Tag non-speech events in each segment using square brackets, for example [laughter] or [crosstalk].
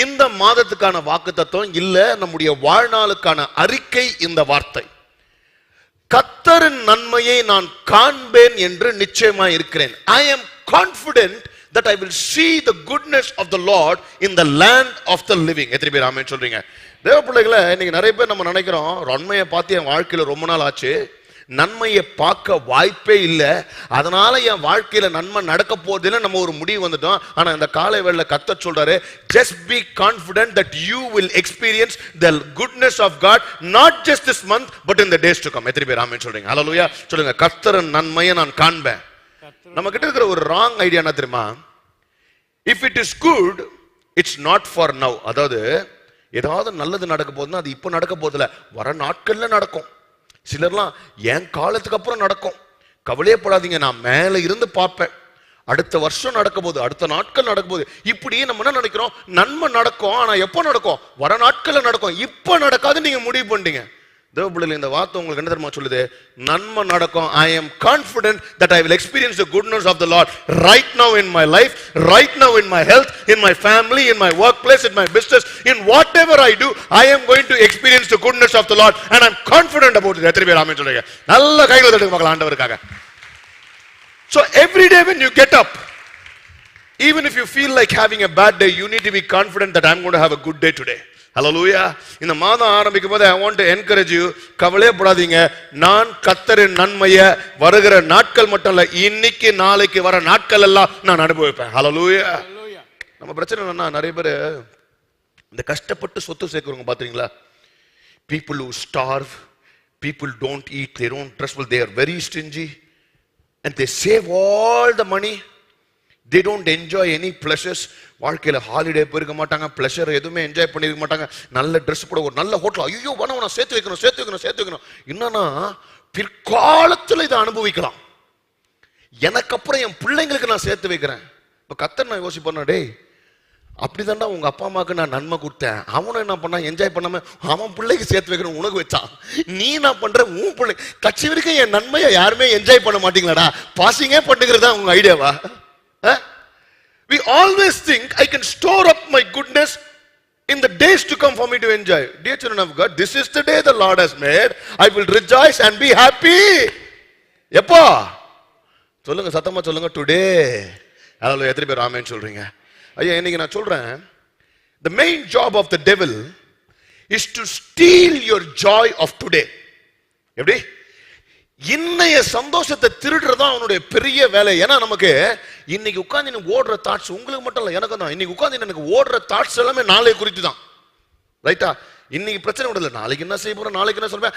இந்த மாதத்துக்கான வாக்கு தத்துவம் இல்லை நம்முடைய வாழ்நாளுக்கான அறிக்கை இந்த வார்த்தை. கத்தரின் நன்மையை நான் காண்பேன் என்று நிச்சயமா இருக்கிறேன். I am confident that I will see the goodness of the Lord in the land of the living எத்தனை பேர் ஆமே சொல்றீங்க? தேவ பிள்ளைகளை இன்னைக்கு நிறைய பேர் நம்ம நினைக்கிறோம் நன்மையை பார்த்து என் வாழ்க்கையில் ரொம்ப நாள் ஆச்சு. நன்மையை பார்க்க வாய்ப்பே இல்லை. அதனால என் வாழ்க்கையில நன்மை நடக்க போகுதுன்னு நம்ம ஒரு முடிவு வந்துட்டோம். ஆனா இந்த காலை வேளையில கத்த சொல்றாரு be confident that you will experience the goodness of God not just this month but in the days to come. எத்தனை பேர் ஆமென் சொல்றீங்க? ஹalleluya சொல்லுங்க கர்த்தரின் நன்மையை நான் காண்பேன். நம்ம கிட்ட இருக்கிற ஒரு ராங் ஐடியா என்ன தெரியுமா? If it is good it's not for now அதாவது ஏதாவது நல்லது நடக்க போகுதுன்னா அது இப்போ நடக்க போதில்ல வர நாட்கள்ல நடக்கும். சிலர்லாம் என் காலத்துக்கு அப்புறம் நடக்கும். கவலையப்படாதீங்க நான் மேலே இருந்து பார்ப்பேன். அடுத்த வருஷம் நடக்க போகுது அடுத்த நாட்கள் நடக்க போது இப்படியே நம்ம என்ன நினைக்கிறோம்? நன்மை நடக்கும் ஆனால் எப்போ நடக்கும்? வர நாட்களில் நடக்கும். இப்போ நடக்காது நீங்கள் முடிவு பண்ணிட்டீங்க. தேவபிள்ளையில் இந்த வார்த்தை உங்களுக்கு என்ன தெரியுமா சொல்லுது நன்மை நடக்கும் I am confident that I will experience the goodness of the Lord right now in my life right now in my health in my family in my workplace in my business in whatever I do I am going to experience the goodness of the Lord and I'm confident about it எத்தனை பேர் ஆமே சொல்லுங்க நல்ல கைகள் தட்டுக்கு பார்க்கலாம் ஆண்டவருக்காக so every day when you get up even if you feel like having a bad day you need to be confident that I'm gonna have a good day today hallelujah இந்த மாதம் ஆரம்பிக்கும் போது I want to encourage you கவலையே படாதீங்க நான் கத்தரின் நன்மையை வருகிற நாட்கள் மட்டும் இல்ல இன்னைக்கு நாளைக்கு வர நாட்கள் எல்லாம் நான் அனுபவிப்பேன். ஹalleluya நம்ம பிரச்சனை என்னன்னா நிறைய பேர் இந்த கஷ்டப்பட்டு சொத்து சேர்க்கிறவங்க பாத்தீங்களா? People who starve people don't eat their own dress well they very very and they save all the money they don't enjoy any any வாழ்க்கையில் ஹாலிடே போயிருக்க மாட்டாங்க ப்ளஷர் எதுவுமே என்ஜாய் பண்ணியிருக்க மாட்டாங்க. நல்ல ட்ரெஸ் போட ஒரு நல்ல ஹோட்டல் ஐயோ வேணா நான் சேர்த்து வைக்கணும் சேர்த்து வைக்கணும் சேர்த்து வைக்கணும். என்னன்னா பிற்காலத்தில் இதை அனுபவிக்கலாம். எனக்கு அப்புறம் என் பிள்ளைங்களுக்கு நான் சேர்த்து வைக்கிறேன். இப்போ கத்தர் நான் யோசிப்பேன் டேய் அப்படிதான்டா உங்கள் அப்பா அம்மாவுக்கு நான் நன்மை கொடுத்தேன். அவனும் என்ன பண்ணா என்ஜாய் பண்ணாமல் அவன் பிள்ளைக்கு சேர்த்து வைக்கணும் உனக்கு வச்சான். நீ என்ன பண்ணுற உன் பிள்ளை கட்சி வரைக்கும் என் நன்மையை யாருமே என்ஜாய் பண்ண மாட்டீங்களாடா? பாசிங்கே பண்ணுங்கிறதா உங்கள் ஐடியாவா ஆ? We always think I can store up my goodness in the days to come for me to enjoy. Dear children of God, this is the day the Lord has made. I will rejoice and be happy. எப்போ சொல்லுங்க சத்தமா சொல்லுங்க today அதில் எத்தனை பேர் ஆமேன்னு சொல்றீங்க ஐயா இன்னைக்கு நான் சொல்றேன் the main job of the devil is to steal your joy of today எப்படி இன்னைய சந்தோஷத்தை திருடுறதா அவனுடைய பெரிய வேலை. ஏன்னா நமக்கு இன்னைக்கு உட்காந்து எனக்கு ஓடுற தாட்ஸ் உங்களுக்கு மட்டும் இல்லை எனக்கு தான். இன்னைக்கு உட்காந்து எனக்கு ஓடுற தாட்ஸ் எல்லாமே நாளை குறித்து தான். ரைட்டா இன்னைக்கு பிரச்சனை விடல நாளைக்கு என்ன செய்ய போறேன் நாளைக்கு என்ன சொல்றேன்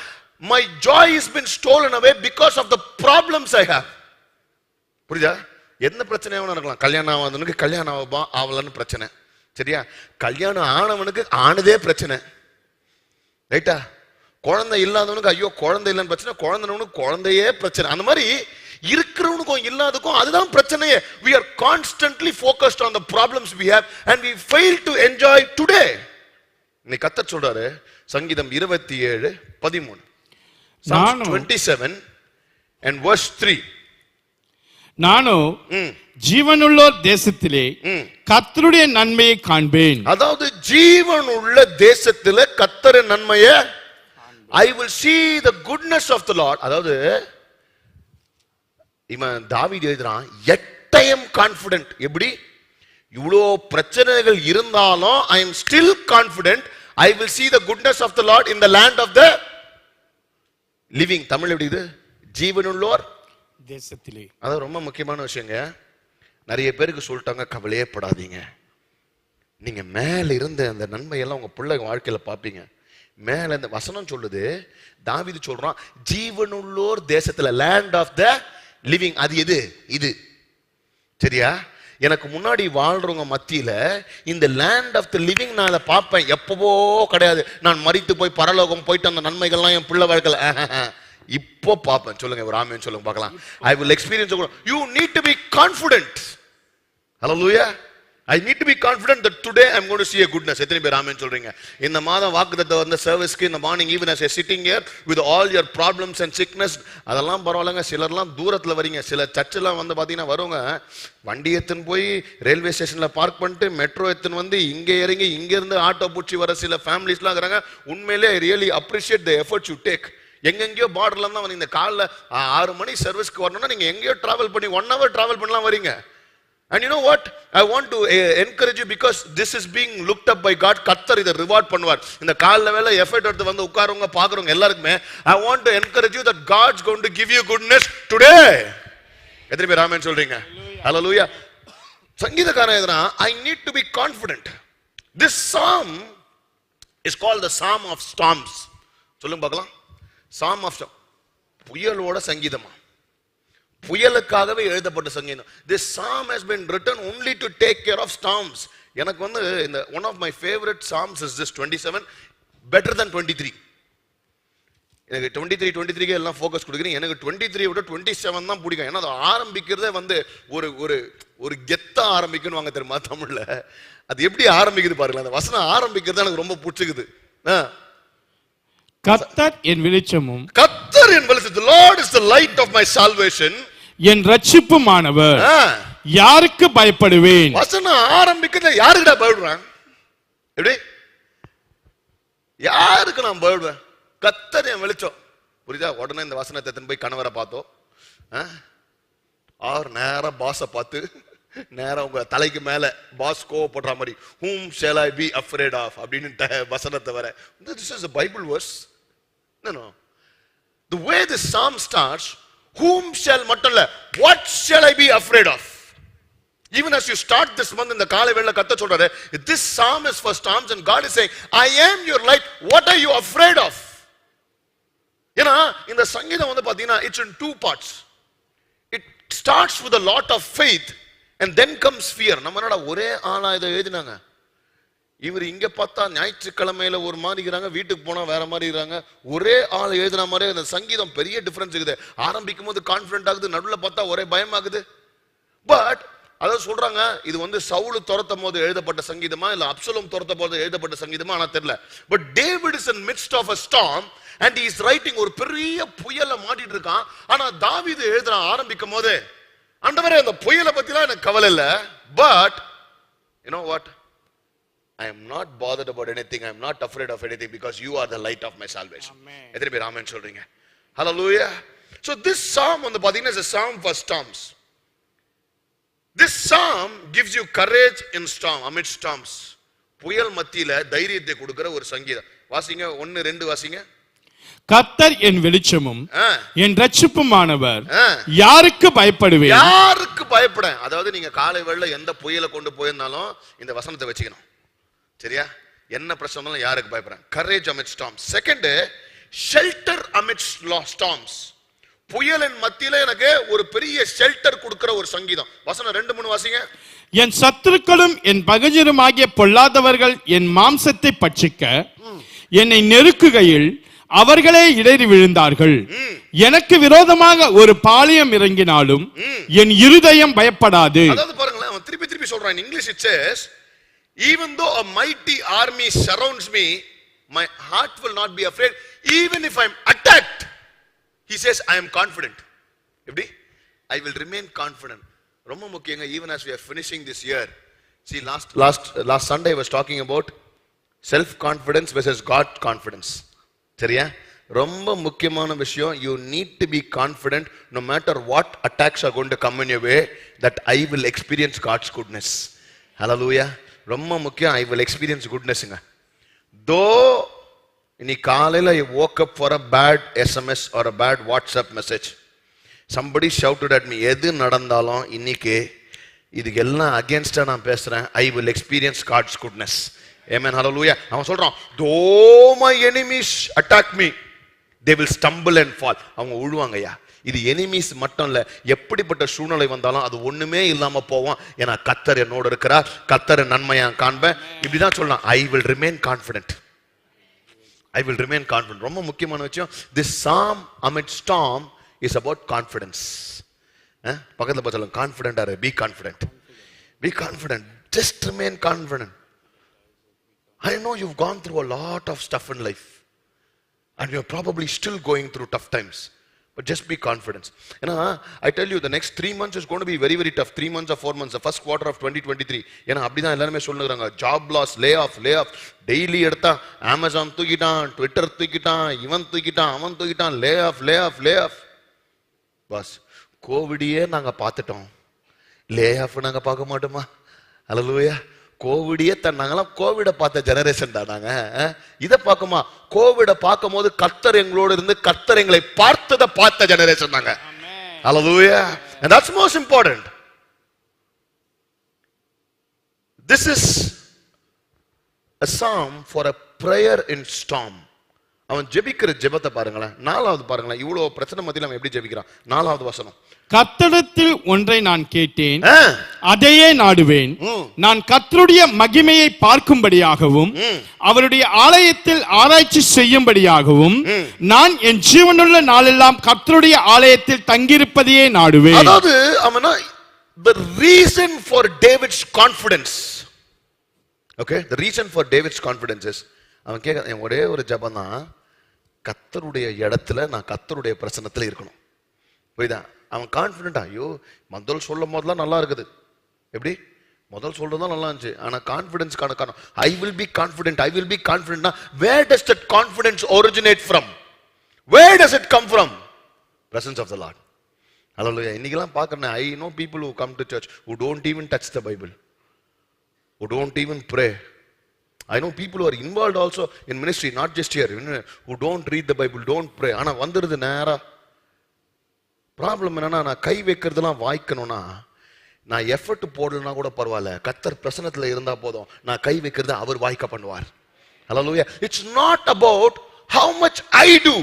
my joy is been stolen away because of the problems I have புரியுதா? எந்த பிரச்சனையாவும் இருக்கலாம் கல்யாணம் ஆகாதவனுக்கு கல்யாணம் ஆகப்பா ஆகலன்னு பிரச்சனை. சரியா? கல்யாணம் ஆனவனுக்கு ஆனதே பிரச்சனை. ரைட்டா குழந்தை இல்லாதவனுக்கு ஐயோ குழந்தை இல்லைன்னு பிரச்சனை குழந்தைனவனுக்கு குழந்தையே பிரச்சனை. அந்த மாதிரி இருக்கிறவனுக்கும் இல்லாததுக்கும் அதுதான் பிரச்சனையே. We are constantly focused on the problems we have and we fail to enjoy today. நீ கத்த சொல்றாரு சங்கீதம் இருபத்தி ஏழு பதிமூணு. Twenty seven and verse three நானும் ஜீவனுள்ளோர் தேசத்திலே கர்த்தருடைய நன்மையை காண்பேன். அதாவது ஜீவன் உள்ள தேசத்துல கத்தர நன்மைய I will see the goodness of the lord. அதாவது இவன் தாவீது எழுதுறான் எட்டயம் கான்பிடென்ட் எப்படி? இவ்வளோ பிரச்சனைகள் இருந்தாலும் I am still confident I will see the goodness of the lord in the land of the living Tamil எப்படி இது? ஜீவனுள்ளோர். தேசத்திலே. அது ரொம்ப முக்கியமான விஷயங்க. நிறைய பேருக்கு சொல்லிட்டாங்க கவலையே படாதீங்க. நீங்க மேல இருந்த அந்த நன்மையெல்லாம் உங்க பிள்ளை வாழ்க்கையில பார்ப்பீங்க. மேலே இந்த வசனம் சொல்லுது தாவிது சொல்கிறான் ஜீவனுள்ளோர் தேசத்தில் லேண்ட் ஆஃப் த லிவிங் அது எது? இது. சரியா? எனக்கு முன்னாடி வாழ்றவங்க மத்தியில் இந்த லேண்ட் ஆஃப் த லிவிங் நான் அதை பார்ப்பேன் எப்பவோ கிடையாது. நான் மறித்து போய் பரலோகம் போயிட்டு அந்த நன்மைகள்லாம் என் பிள்ளை வாழ்க்கையில இப்போ பார்ப்பேன். சொல்லுங்க ஒரு ஆமையன்னு சொல்லுங்க பார்க்கலாம். I will experience you need to be confident hallelujah I need to be confident that today I'm got see a goodness. எத்தனை பேர் ஆமென் சொல்றீங்க? இந்த மாதம் வாக்குத்தத்தை வந்த சர்வீஸ்க்கு இந்த morning even as sitting sitting with all all problems and and அதெல்லாம் பரவாயில்லைங்க. சிலர்லாம் தூரத்தில் வரீங்க. சில சர்ச்செல்லாம் வந்து பார்த்தீங்கன்னா வருவங்க வண்டி எடுத்துன்னு போய் ரயில்வே ஸ்டேஷனில் பார்க் பண்ணிட்டு மெட்ரோ எடுத்துன்னு வந்து இங்கே இறங்கி இங்கேருந்து ஆட்டோ பூச்சி வர சில ஃபேமிலிஸ்லாம் இருக்கிறாங்க. உண்மையிலே really appreciate the effort you take எங்கெங்கயோ பார்டர்ல தான் வந்து இந்த காலைல ஆறு மணி சர்வீஸ்க்கு வரணும்னா நீங்கள் எங்கேயோ ட்ராவல் பண்ணி ஒன் ஹவர் ட்ராவல் பண்ணலாம் வரீங்க. And you know what? I want to uh, encourage you because this is being looked up by God. கத்தர் இதை ரிவார்ட் பண்ணுவார். இந்த காலைல வேலை எஃபர்ட் எடுத்து வந்து உட்காருவங்க பாக்குறவங்க எல்லாருக்குமே I want to encourage you that God's going to give you goodness today எத்தனை பேர் ஆமென் சொல்றீங்க? ஹalleluya சங்கீதக்காரன் எதுனா I need to be confident this psalm is call the psalm of storms சொல்லுங்க பார்க்கலாம். சாம் ஆஃப் புயலோட சங்கீதமா? புயலுக்காகவே எழுதப்பட்ட சங்கீதம். This psalm has been written only to take care of storms. எனக்கு வந்து இந்த one of my favourite psalms is this twenty seven better than twenty three எனக்கு டுவெண்ட்டி த்ரீ டுவெண்ட்டி த்ரீக்கு எல்லாம் ஃபோக்கஸ் கொடுக்குறீங்க. எனக்கு டுவெண்ட்டி த்ரீ விட டுவெண்ட்டி செவன் தான் பிடிக்கும். ஏன்னா அது ஆரம்பிக்கிறதே வந்து ஒரு ஒரு ஒரு கெத்தா ஆரம்பிக்கணும் வாங்க தெரியுமா தமிழ்ல? அது எப்படி ஆரம்பிக்குது பாருங்களேன். அந்த வசனம் ஆரம்பிக்கிறது எனக்கு ரொம்ப பிடிச்சிக்குது. ஆ. கர்த்தர் என் வெளிச்சமும் கத்தர் என் வெளிச்சம் Lord is the light of my salvation என் ரட்சிப்புமானவர். யாருக்கு பயப்படுவேன்? வசனம் ஆரம்பிக்கிறத யாருக்குடா பயப்படுறான் எப்படி? யாருக்கு நான் பயப்படுவேன்? கத்தர் என் வெளிச்சம். புரியுதா? உடனே இந்த வசனத்தை எடுத்துன்னு போய் கணவரை பார்த்தோம். ஆ? ஆர் நேரா பாஸை பார்த்து நேரா உங்க தலைக்கு மேல பாஸ் கோவப்படுற மாதிரி whom shall I be afraid of அப்படின்னு வசனத்தை வர. This is Bible verse no the way the psalm whom shall மட்டும் இல்ல what shall I be afraid of even as you start this month இந்த காலை வேளை கத்த சொல்றாரு this psalm is first arms and God is I am your life what are you afraid of ஏன்னா இந்த சங்கீதம் வந்து பாத்தீங்கன்னா it's in two parts it starts with lot of faith and then comes fear நம்ம என்னடா ஒரே ஆளா இதை எழுதினாங்க இவர் இங்க பார்த்தா ஞாயிற்றுக்கிழமையில ஒரு மாதிரி இருக்கிறாங்க வீட்டுக்கு போனா வேற மாதிரி இருக்கிறாங்க. ஒரே ஆள் எழுதுன மாதிரி அந்த சங்கீதம் பெரிய டிஃபரன்ஸ் இருக்குது. ஆரம்பிக்கும் போது கான்பிடன்ட் ஆகுது நடுவில் பார்த்தா ஒரே பயமாகுது. பட் அதான் சொல்றாங்க இது வந்து சவுலு துரத்தும் போது எழுதப்பட்ட சங்கீதமா இல்ல அப்சலும் துரத்த போது எழுதப்பட்ட சங்கீதமா? ஆனா தெரியல. But David is in midst of a storm and is writing ஒரு பெரிய புயல மாட்டிட்டு இருக்கான். ஆனா தாவிது எழுதுறான் ஆரம்பிக்கும் போது ஆண்டவரே அந்த புயலை பத்திலாம் எனக்கு கவலை இல்லை. But you know what I am not bothered about anything. I am not afraid of anything because you are the light of my salvation. Amen. எத்தனை பேர் ஆமென் சொல்றீங்க Hallelujah. So this psalm வந்து பாத்தீங்கன்னா is a psalm for storms. This psalm gives you courage in storm, amid storms. புயல் மத்தியில தைரியத்தை கொடுக்கிற ஒரு சங்கீதம் வாசிங்க ஒன்னு ரெண்டு வாசிங்க கர்த்தர் என் வெளிச்சமும் என் ரட்சிப்புமானவர் ஆ. யாருக்கு பயப்படுவேன் யாருக்கு பயப்பட அதாவது நீங்க காலை வேளை எந்த புயலை கொண்டு போயிருந்தாலும் இந்த வசனத்தை வச்சுக்கணும் சரியா? என்ன பிரச்சனை யாருக்கு பயப்படுறேன் courage amid storm second shelter amid storms புயலின் மத்தியில எனக்கு ஒரு பெரிய ஷெல்டர் கொடுக்கிற ஒரு சங்கீதம். வசனம் ரெண்டு மூணு வாசிங்க. என் சத்துருக்களும் என் பகஜருமாகிய பொல்லாதவர்கள் என் மாம்சத்தை பட்சிக்க என்னை நெருக்குகையில் அவர்களே இடறி விழுந்தார்கள். எனக்கு விரோதமாக ஒரு பாளையம் இறங்கினாலும் என் இருதயம் பயப்படாது. அதாவது பாருங்களேன் திருப்பி திருப்பி சொல்றான். English it says even though a mighty army surrounds me my heart will not be afraid even if i'm attacked he says i am confident எப்படி i will remain confident ரொம்ப முக்கியங்க even as we are finishing this year see last last last sunday i was talking about self confidence versus god confidence சரியா ரொம்ப முக்கியமான விஷயம் you need to be confident no matter what attacks are going to come in way that I will experience God's goodness hallelujah ரொம்ப முக்கியம். ஐ will experience குட்னஸ்ங்க தோ இன்னைக்கு காலையில் I woke up for a bad SMS or a bad WhatsApp message somebody shouted at me எது நடந்தாலும் இன்னைக்கு இதுக்கு எல்லாம் அகேன்ஸ்டாக நான் பேசுகிறேன் I will experience God's goodness ஏமேன் ஹalleluya அவன் சொல்கிறான் though my enemies attack me they will stumble and fall அவங்க உழுவாங்கய்யா. இது எனிமீஸ் மட்டும் இல்ல எப்படிப்பட்ட சூழ்நிலை வந்தாலும் அது ஒண்ணுமே இல்லாம போவோம். ஏன்னா கத்தர் என்னோட இருக்கிறார். கத்தர் நன்மையா காண்பேன். இப்படிதான் சொல்லலாம். I will remain confident I will remain confident ரொம்ப முக்கியமான விஷயம் this Sam amid storm is about confidence பக்கத்தில் பார்த்து சொல்லுங்க. Confident or be confident be confident just remain confident. I know you gone through a lot of stuff in life and you probably still going through tough times But just be confident. You know, I tell you, the next three months is going to be very, very tough. Three months or four months, the first quarter of 2023. ஏன்னா அப்படிதான் எல்லாருமே சொல்லுறாங்க job loss lay off lay off daily எடுத்தா Amazon தூக்கிட்டான் Twitter தூக்கிட்டான் இவன் தூக்கிட்டான் அவன் தூக்கிட்டான். Lay off lay off lay off boss கோவிடையே நாங்கள் பார்த்துட்டோம். லே ஆஃப் நாங்கள் பார்க்க மாட்டோமா? அலலுவையா கோவிடையே தன் நாங்களாம் கோவிட பார்த்த ஜெனரேஷன் தான் நாங்க? இதை பார்க்குமா? கோவிட பார்க்கும் போது கர்த்தர் எங்களோட இருந்து கர்த்தர் எங்களை பார்த்ததை பார்த்த ஜெனரேஷன் நாங்க. அல்லலுயா and that's most important. This is a psalm for a prayer in storm. அவன் ஜெபிக்கிற ஜெபத்தை பாருங்களேன். நாலாவது பாருங்களேன். இவ்வளவு பிரச்சனை மத்தியில் அவன் எப்படி ஜெபிக்கிறான்? நாலாவது வசனம். கத்தடத்தில் ஒன்றை நான் கேட்டேன். அதையே நாடுவேன். நான் கர்த்தருடைய மகிமையை பார்க்கும்படியாகவும் அவருடைய ஆலயத்தில் ஆராய்ச்சி செய்யும்படியாகவும் நான் என் ஜீவனுள்ள நாளெல்லாம் கர்த்தருடைய ஆலயத்தில் தங்கியிருப்பதையே நாடுவேன். அதாவது அவனா the reason for David's confidence. Okay? The reason for David's confidence is அவன் கேட்க ஒரே ஒரு ஜபம் தான் கத்தருடைய இடத்துல நான் கத்தருடைய பிரசன்னத்துல இருக்கணும். புரியுதா? அவன் கான்ஃபிடென்ட் ஐயோ முதல் சொல்லும் போதெல்லாம் நல்லா இருக்குது. எப்படி? முதல் சொல்றதும் நல்லா இருந்துச்சு. ஆனா கான்ஃபிடன்ஸ் காரணம் I will be confident I will be கான்ஃபிடென்ட்னா where does that confidence originate from where does it come from presence of the Lord Hallelujah. இன்னைக்கெல்லாம் பார்க்குறேன் I know people who come to church who don't even touch the Bible who don't even pray I know people are involve also in ministry not just just who don't read the Bible don't pray ஆனால் வந்துடுது நேராக problem என்னன்னா நான் கை வைக்கிறதுலாம் வாய்க்கணும்னா நான் effort போடலன்னா கூட பரவாயில்ல. கத்தர் பிரசனத்தில் இருந்தால் போதும். நான் கை வைக்கிறது அவர் வாய்க்க பண்ணுவார். Hallelujah. It's not about how much I do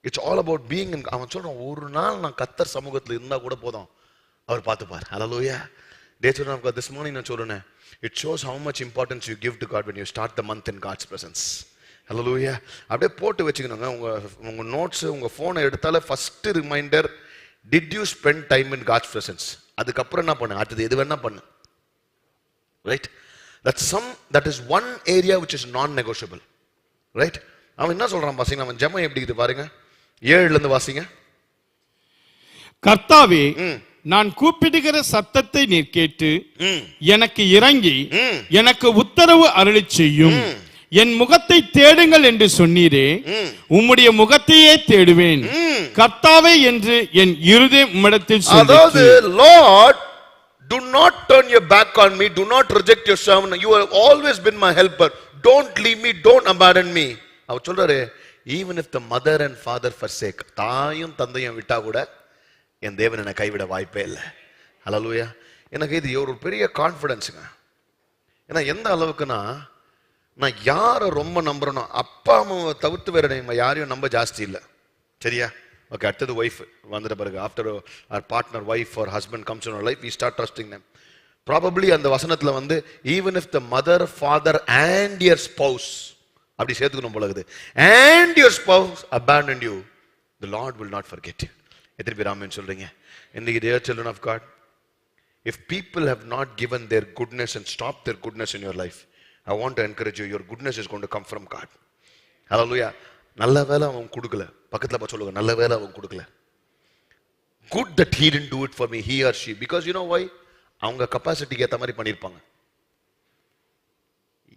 it's all about being அவன் சொல்றான் ஒரு நாள் நான் கத்தர் சமூகத்தில் இருந்தால் கூட போதும். அவர் பார்த்துப்பார். ஹalleluya டே சொல்றேன் திஸ் மார்னிங் நான் சொல்றேன். It shows how much importance you give to God when you start the month in God's presence hallelujah அப்படியே போட்டு வச்சுக்கணுங்க. உங்க உங்க நோட்ஸ் உங்க போனை எடுத்தாலே first reminder did you spend time in God's presence அதுக்கப்புறம் என்ன பண்ணு? அடுத்தது எது வேணா பண்ணு. Right that some that is one area which is non negotiable right அவன் என்ன சொல்றான் பாத்தீங்கன்னா அவன் ஜெபம் எப்படி இருக்குது பாருங்க. ஏழுல இருந்து வாசிங்க. கர்த்தாவே. நான் கூப்பிடுகிற சத்தத்தை நீர் கேட்டு எனக்கு இறங்கி. எனக்கு உத்தரவு அருளி செய்யும். என் முகத்தை தேடுங்கள் என்று சொன்னீரே ம். உம்முடைய முகத்தையே தேடுவேன். ம். கர்த்தாவே என்று என் இருதயம் உம்மிடத்தில் அதாவது. Lord do not turn your back on me do not reject your servant. You have always been my helper. Don't leave me don't abandon me. அவர் சொல்றாரு even if the mother and father forsake தாயும் தந்தையும் விட்டா கூட என் தேவன் என்னை கைவிட வாய்ப்பே இல்லை. ஹalleluya எனக்கு இது ஒரு பெரிய கான்ஃபிடன்ஸுங்க ஏன்னா எந்த அளவுக்குன்னா நான் யாரை ரொம்ப நம்புறனோ அப்பா அம்மாவை தவிர்த்து வேற நம்ம யாரையும் நம்ப ஜாஸ்தி இல்லை. சரியா? ஓகே அடுத்தது ஒய்ஃப் வந்துட்ட பிறகு after our partner wife or husband comes in life we start trusting name probably அந்த வசனத்தில் வந்து even if the mother father and your spouse அப்படி சேர்த்துக்கணும் போல இருக்குது. And your spouse abandoned you the Lord will not forget எத்தனை பேர் amen சொல்கிறீங்க இன்னைக்கு dear children of God if people have not given their goodness and stop their goodness in your life I want to encourage your goodness is gonna come from God hallelujah நல்ல வேலை அவன் கொடுக்கல பக்கத்தில் பார்த்து சொல்லுங்க நல்ல வேலை அவன் கொடுக்கல good that he didn't do it for me he or she because you know why அவங்க கப்பாசிட்டிக்கு ஏற்ற மாதிரி பண்ணியிருப்பாங்க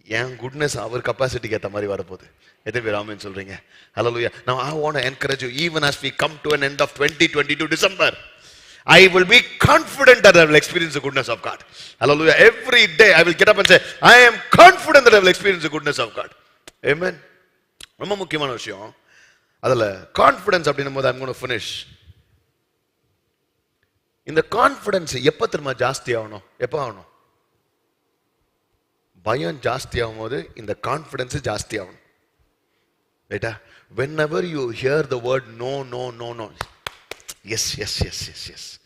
என் குட்னஸ் அவர் கப்பாசிட்டிக்கு ஏற்ற மாதிரி வரப்போகுது எத்தனை பேர் ஆமேன்னு சொல்கிறீங்க ஹலோ லூயா நான் I want encourage you even as we come to an end of twenty twenty two December i will be confident that i will experience the goodness of god hallelujah every day i will get up and say i am confident that i will experience the goodness of god amen ரொம்ப முக்கியமான விஷயம் அதில் confidence அப்படின்னும் போது I'm gonna finish இந்த confidence எப்போ திரும்ப ஜாஸ்தி ஆகணும் எப்போ ஆகணும் பயம் ஜாஸ்தி ஆகும் போது இந்த கான்ஃபிடன்ஸ் ஜாஸ்தி ஆகணும் ரைட்டா whenever you hear the word no no no no yes yes yes yes yes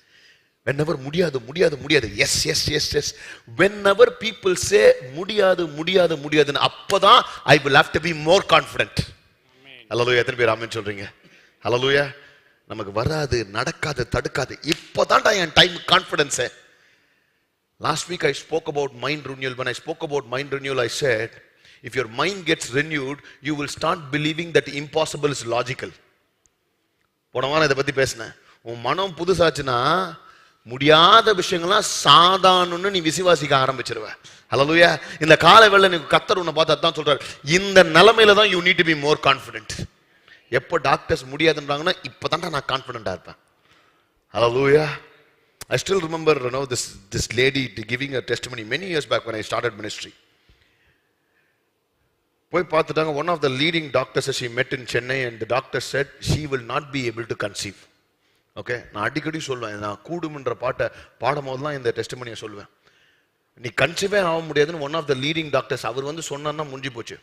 whenever முடியாது முடியாது முடியாது. Yes yes yes yes whenever people say முடியாது முடியாது முடியாதுன்னு அப்பதான் I will have to be more confident hallelujah எத்தனை பேர் ஆமென் சொல்றீங்க? ஹலலூயா நமக்கு வராது நடக்காது தடுக்காது. இப்போதான்டா என் டைம் கான்ஃபிடன்ஸே Last week I spoke about mind renewal. When I spoke about mind renewal, I said, if your mind gets renewed, you will start believing that impossible is logical. போன வாரம் இதை பத்தி பேசினேன். உன் மனம் புதுசாச்சுன்னா முடியாத விஷயங்கள்லாம் சாதாரணன்னு நீ விசுவாசிக்க ஆரம்பிச்சிருவ. ஹalleluya இந்த கால வேலை நீ கத்தர் உன்னை பார்த்து அதான் சொல்றாரு. இந்த நிலைமையில தான் you need to be more confident எப்போ டாக்டர்ஸ் முடியாதுன்றாங்கன்னா இப்போதான்டா நான் கான்ஃபிடென்ட்டா இருப்பேன். Hallelujah I still remember no this this lady to giving a test many many years back when I started ministry போய் பார்த்துட்டாங்க one of the leading doctors she met in Chennai and doctor said she will not be able to conceive okay நான் அடிக்கடி சொல்லுவேன் நான் கூடும்ன்ற பாட்டை பாடும் போதெல்லாம் இந்த டெஸ்டிமனியை சொல்லுவேன் நீ கன்சீவே ஆக முடியாதுன்னு one of the leading doctors அவர் வந்து சொன்னார்னா முடிஞ்சு போச்சு.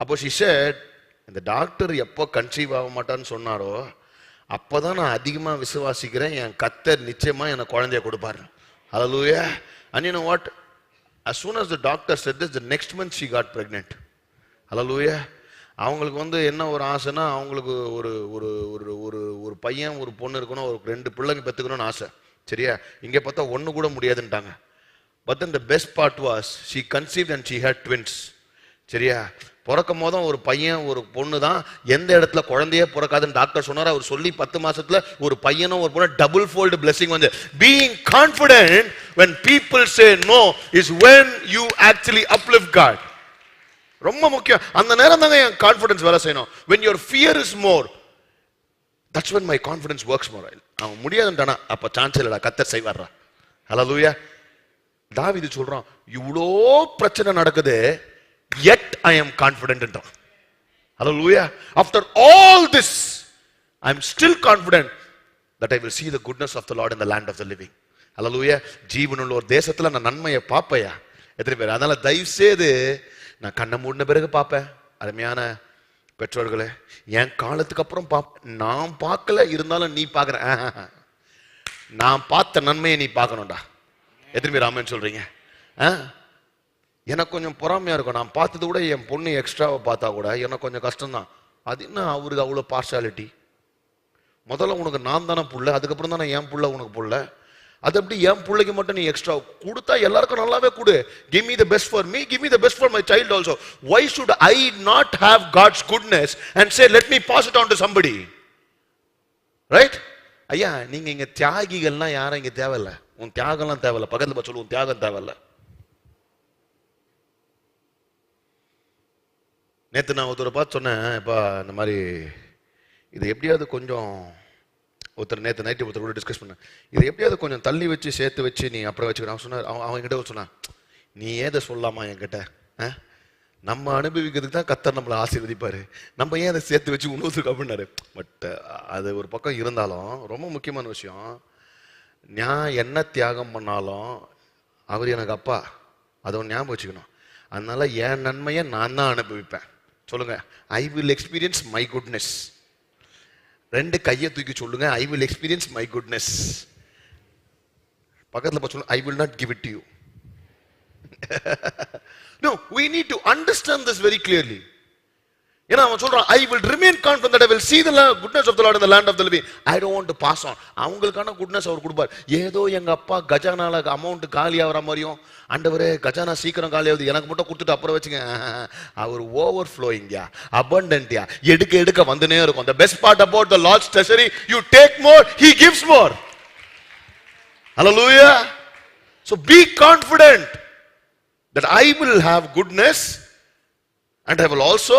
அப்போ ஷி செட் இந்த டாக்டர் எப்போ கன்சீவ் ஆக மாட்டான்னு சொன்னாரோ அப்போ தான் நான் அதிகமாக விசுவாசிக்கிறேன் என் கத்தர் நிச்சயமாக எனக்கு குழந்தைய கொடுப்பாரு. Hallelujah. And you know what as soon as the doctor said this, the next month she got pregnant hallelujah அவங்களுக்கு வந்து என்ன ஒரு ஆசைன்னா அவங்களுக்கு ஒரு ஒரு ஒரு ஒரு ஒரு பையன் ஒரு பொண்ணு இருக்கணும் ஒரு ரெண்டு பிள்ளைங்க பெற்றுக்கணும்னு ஆசை. சரியா? இங்கே பார்த்தா ஒன்று கூட முடியாதுன்ட்டாங்க. But then the best part was she conceive and she had twins சரியா? பிறக்கும் போதும் ஒரு பையன் ஒரு பொண்ணு தான் எந்த இடத்துல குழந்தையே பிறக்காதுன்னு டாக்டர் சொன்னார். அவர் சொல்லி பத்து மாசத்துல ஒரு பையனும் ஒரு பொண்ணு டபுள் ஃபோல்டு பிளெஸிங் வந்து. Being confident when people say no is when you actually uplift God ரொம்ப முக்கியம் அந்த நேரம் தாங்க என் கான்ஃபிடன்ஸ் வேலை செய்யணும் when your fear is more that's when my confidence works more அவன் முடியாதுன்ட்டானா அப்போ சான்ஸ் இல்லைடா கத்தர் செய்வார்றா ஹலோ லூயா தாவி இது சொல்கிறான் இவ்வளோ பிரச்சனை நடக்குது yet I am கான்ஃபிடென்ட்ன்றான் hallelujah after all this I am still confident that I will see the goodness of the Lord in the land of the living hallelujah ஜீவனுள்ள ஒரு தேசத்தில் நான் நன்மையை பார்ப்பையா எத்தனை பேர் அதனால தயவு செய்து நான் கண்ணை மூடின பிறகு பார்ப்பேன். அருமையான பெற்றோர்களே என் காலத்துக்கு அப்புறம் பாப் நான் பார்க்கல இருந்தாலும் நீ பார்க்குற. [laughs] நான் பார்த்த நன்மையை நீ பார்க்கணும்டா. எத்தனை பேர் சொல்கிறீங்க ஆ? எனக்கு கொஞ்சம் பொறாமையாக இருக்கும். நான் பார்த்தது கூட என் பொண்ணு எக்ஸ்ட்ராவை பார்த்தா கூட எனக்கு கொஞ்சம் கஷ்டம்தான். அது என்ன அவருக்கு அவ்வளோ பார்ஷாலிட்டி முதல்ல உனக்கு நான் தானே புள்ள அதுக்கப்புறம் தானே என் புள்ள உனக்கு புள்ள? அது அப்படி என் பிள்ளைக்கு மட்டும் நீ எக்ஸ்ட்ரா கொடுத்தா எல்லாருக்கும் நல்லாவே கொடு. Give me the best for me give me the best for my child also why should I not have God's goodness and say let me pass it on to somebody right ஐயா நீங்க இங்க தியாகிகள்லாம் யாரும் இங்க தேவையில்ல. உன் தியாகம்லாம் தேவையில்ல. பக்கத்துல போய் சொல்லு உன் தியாகம் தேவையில்ல. நேற்று நான் ஒருத்தரை பார்த்து சொன்னேன் இப்போ இந்த மாதிரி இது எப்படியாவது கொஞ்சம் ஒருத்தர் நேற்று நைட்டு ஒருத்தர் கூட டிஸ்கஸ் பண்ணேன். இதை எப்படியாவது கொஞ்சம் தள்ளி வச்சு சேர்த்து வச்சு நீ அப்புறம் வச்சுக்கணும். அவன் சொன்னார் அவன் அவன் சொன்னான் நீ ஏதை சொல்லாமா என்கிட்ட ஆ? நம்ம அனுபவிக்கிறதுக்கு தான் கத்தர் நம்மளை ஆசீர்வதிப்பார். நம்ம ஏன் அதை சேர்த்து வச்சு உணவுக்கு அப்படின்னாரு. பட் அது ஒரு பக்கம் இருந்தாலும் ரொம்ப முக்கியமான விஷயம் நான் என்ன தியாகம் பண்ணாலும் அவர் எனக்கு அப்பா. அதை ஒன்று ஞாபகம் வச்சுக்கணும். அதனால என் நன்மையை நான் தான் அனுபவிப்பேன். சொல்லுங்கள் I will experience my goodness ரெண்டு கையை தூக்கி சொல்லுங்க I will experience my goodness பக்கத்துல பார்த்து சொல்லுங்க I will not give it you know we need to understand this very clearly ஏன்னா அவன் சொல்றான் I will remain confident I will see the goodness of the Lord in the land of the living I don't want pass on அவங்களுக்கான goodness அவர் கொடுப்பார் ஏதோ எங்க அப்பா கஜானால amount காலி ஆகிற மாதிரியும் ஆண்டவரே கஜானா சீக்கிரம் காலி ஆகுது எனக்கு மட்டும் கொடுத்துட்டு அப்புறம் வச்சுங்க அவர் ஓவர் ஃப்ளோயிங்யா அபண்டன்ட்யா எடுக்க எடுக்க வந்துனே இருக்கும் the best part about the Lord's treasury you take more he gives more hallelujah so be confident that i will have goodness and i will also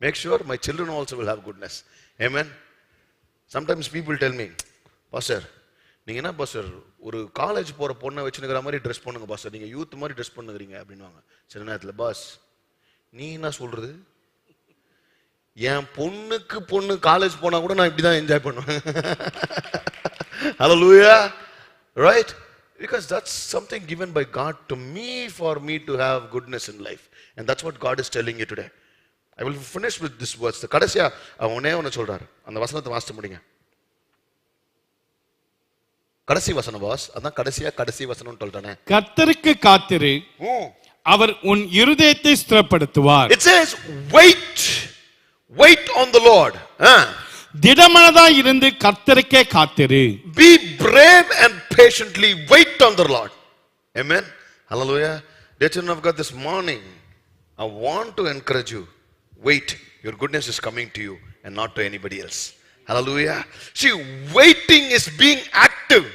make sure my children also will have goodness amen sometimes people tell me sir நீங்கள் என்ன pastor ஒரு college போகிற பொண்ணை வச்சுருக்கிற மாதிரி dress பண்ணுங்க pastor நீங்கள் youth மாதிரி ட்ரெஸ் பண்ணுகிறீங்க அப்படின்வாங்க சில நேரத்தில் பாஸ் நீ என்ன சொல்கிறது என் பொண்ணுக்கு பொண்ணு காலேஜ் போனால் கூட நான் இப்படி தான் என்ஜாய் பண்ணுவேன் hallelujah right because that's something given by God to me for me to have goodness in life and that's what God is telling you today I will finish with this words. The கடைசியா அவன் ஒன்னே ஒன்று சொல்றாரு அந்த வசனத்தை வாசித்து முடிங்க கடைசி வசனம் பாஸ் அதான் கடைசியா கடைசி வசனம் சொல்றானே கர்த்தருக்கு காத்திரு அவர் உன் இருதயத்தை ஸ்திரப்படுத்துவார் It says, wait, wait on the Lord. ஆ. திடமனதாய் இருந்து கர்த்தருக்கே காத்திரு Be brave and patiently wait on the Lord. Amen. Hallelujah. Dear children of God, this morning, I want to encourage you. Wait your goodness is coming to you and not to anybody else hallelujah see waiting is being active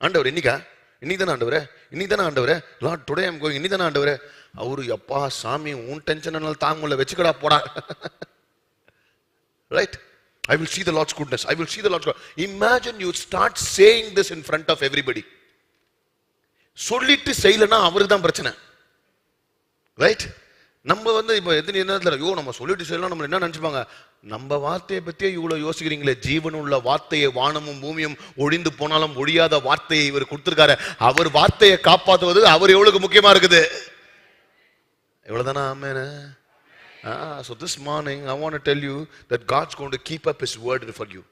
ஆண்டவர் என்னைக்கா இன்னைக்கு தானே ஆண்டவர் இன்னைக்கு தானே ஆண்டவர் lot today I'm going இன்னைக்கு தானே ஆண்டவர் அவரு எப்பா சாமி உன் டென்ஷன் என்னால் தாங்க முடியல வச்சுக்கடா போடா right I will see the Lord's goodness I will see the Lord's imagine you start saying this in front of everybody சொல்லிட்டு செய்யலன்னா அவருக்கு தான் பிரச்சனை ரைட் நம்ம வந்து இப்போ எத்தனை நேரத்தில் ஐயோ நம்ம சொல்லிட்டு சொல்லலாம் நம்ம என்ன நினச்சிப்பாங்க? நம்ம வார்த்தையை பற்றியே இவ்வளோ யோசிக்கிறீங்களே? ஜீவனுள்ள வார்த்தையை வானமும் பூமியும் ஒழிந்து போனாலும் ஒழியாத வார்த்தையை இவர் கொடுத்துருக்காரு. அவர் வார்த்தையை காப்பாற்றுவது அவர் எவ்வளோக்கு முக்கியமாக இருக்குது? எவ்வளோதானா ஆமேனே. Ah, so this morning, I want to tell you that God's going to keep up His word for you.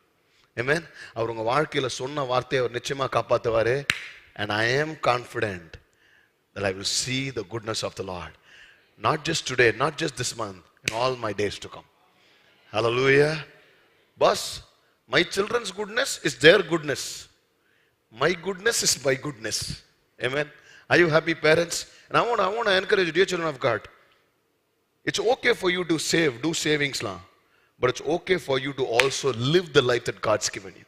Amen. அவர் உங்கள் வாழ்க்கையில் சொன்ன வார்த்தையை அவர் நிச்சயமாக காப்பாற்றுவார் and I am confident that I will see the goodness of the Lord. Not just today, not just this month, in all my days to come. Hallelujah. Boss, my children's goodness is their goodness. My goodness is my goodness. Amen. Are you happy, parents? And I want, I want to encourage you, dear children of God. It's okay for you to save, do savings lah. But it's okay for you to also live the life that God's given you.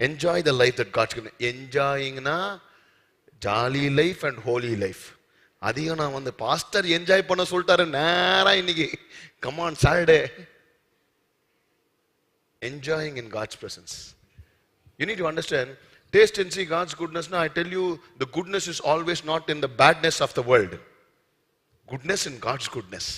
Enjoy the life that God's given you. Enjoying na jolly life and holy life. அதையும் நான் வந்து pastor enjoy பண்ண சொல்லிட்டாரு நேரா இன்னைக்கு come on Saturday enjoying in God's presence you need to understand taste and see God's குட்னஸ்னா I tell you the goodness is always not in the badness of the world goodness in God's goodness